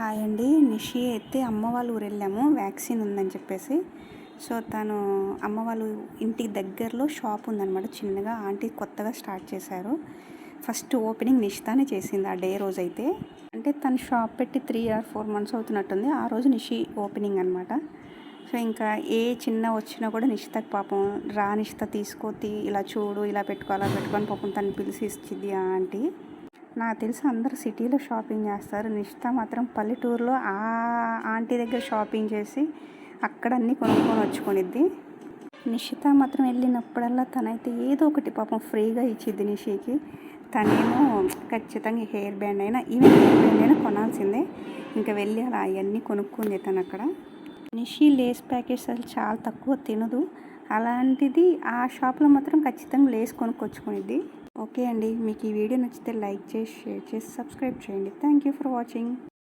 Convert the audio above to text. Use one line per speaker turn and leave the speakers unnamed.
Hi అండి. నిషి అయితే అమ్మ వాళ్ళ ఊరు వెళ్ళాము వ్యాక్సిన్ ఉందని చెప్పేసి. సో తను అమ్మ వాళ్ళు ఇంటికి దగ్గరలో షాప్ ఉందన్నమాట. చిన్నగా ఆంటీ కొత్తగా స్టార్ట్ చేశారు. ఫస్ట్ ఓపెనింగ్ నిషితానే చేసింది ఆ డే రోజు అయితే అంటే తను షాప్ పెట్టి త్రీ ఆర్ ఫోర్ మంత్స్ అవుతున్నట్టుంది. ఆ రోజు నిషి ఓపెనింగ్ అనమాట సో ఇంకా ఏ చిన్న వచ్చినా కూడా నిషితకు పాపం రా నిషిత తీసుకోతి ఇలా చూడు ఇలా పెట్టుకో అలా పెట్టుకొని పాపం తను పిలిచి ఇచ్చింది ఆ ఆంటీ. నాకు తెలిసి అందరు సిటీలో షాపింగ్ చేస్తారు. నిషిత మాత్రం పల్లెటూరులో ఆ ఆంటీ దగ్గర షాపింగ్ చేసి అక్కడ అన్నీ కొనుక్కొని వచ్చుకునిద్ది. నిషిత మాత్రం వెళ్ళినప్పుడల్లా తనైతే ఏదో ఒకటి పాపం ఫ్రీగా ఇచ్చిద్ది నిషికి. తనేమో ఖచ్చితంగా హెయిర్ బ్యాండ్ అయినా ఈవెన్ హెయిర్ బ్యాండ్ అయినా కొనాల్సిందే. ఇంకా వెళ్ళి అలా అవన్నీ కొనుక్కుంది తను అక్కడ. నిషి లేస్ ప్యాకెట్స్ అసలు చాలా తక్కువ తినదు. అలాంటిది ఆ షాప్లో మాత్రం ఖచ్చితంగా లేస్ కొనుక్కొచ్చుకునిద్ది. ఓకే అండి. మీకు ఈ వీడియో నచ్చితే లైక్ చేసి షేర్ చేసి సబ్స్క్రైబ్ చేయండి. Thank you for watching.